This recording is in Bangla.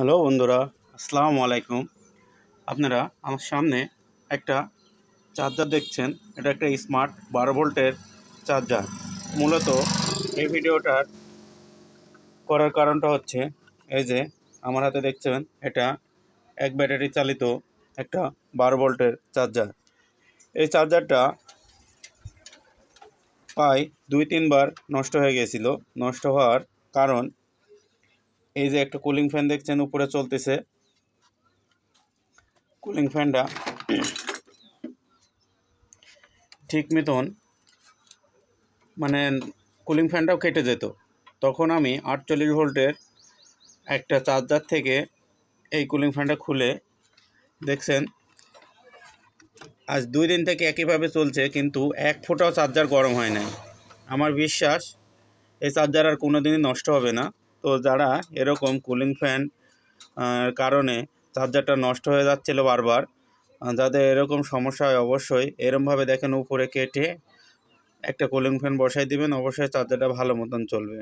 হ্যালো বন্ধুরা, আসসালামু আলাইকুম। আপনারা আমার সামনে একটা চার্জার দেখছেন। এটা একটা স্মার্ট বারো ভোল্টের চার্জার। মূলত এই ভিডিওটার করার কারণটা হচ্ছে, এই যে আমার হাতে দেখছেন, এটা এক ব্যাটারি চালিত একটা বারো ভোল্টের চার্জার। এই চার্জারটা প্রায় দুই তিনবার নষ্ট হয়ে গেছিল। নষ্ট হওয়ার কারণ এই যে একটা কুলিং ফ্যান দেখছেন, উপরে চলতেছে। কুলিং ফ্যানটা ঠিক মতন মানে কুলিং ফ্যানটাও কেটে যেত। তখন আমি আটচল্লিশ ভোল্টের একটা চার্জার থেকে এই কুলিং ফ্যানটা খুলে, দেখছেন? আজ দুই দিন থেকে একইভাবে চলছে, কিন্তু এক ফোঁটাও চার্জার গরম হয় নাই। আমার বিশ্বাস, এই চার্জার আর কোনো দিনই নষ্ট হবে না। তো যারা এরকম কুলিং ফ্যান কারণে চার্জারটা নষ্ট হয়ে যাচ্ছিল বারবার যাদের এরকম সমস্যা হয় অবশ্যই এরমভাবে দেখেন উপরে কেটে একটা কুলিং ফ্যান বসাই দিবেন, অবশ্যই চার্জারটা ভালো মতন চলবে।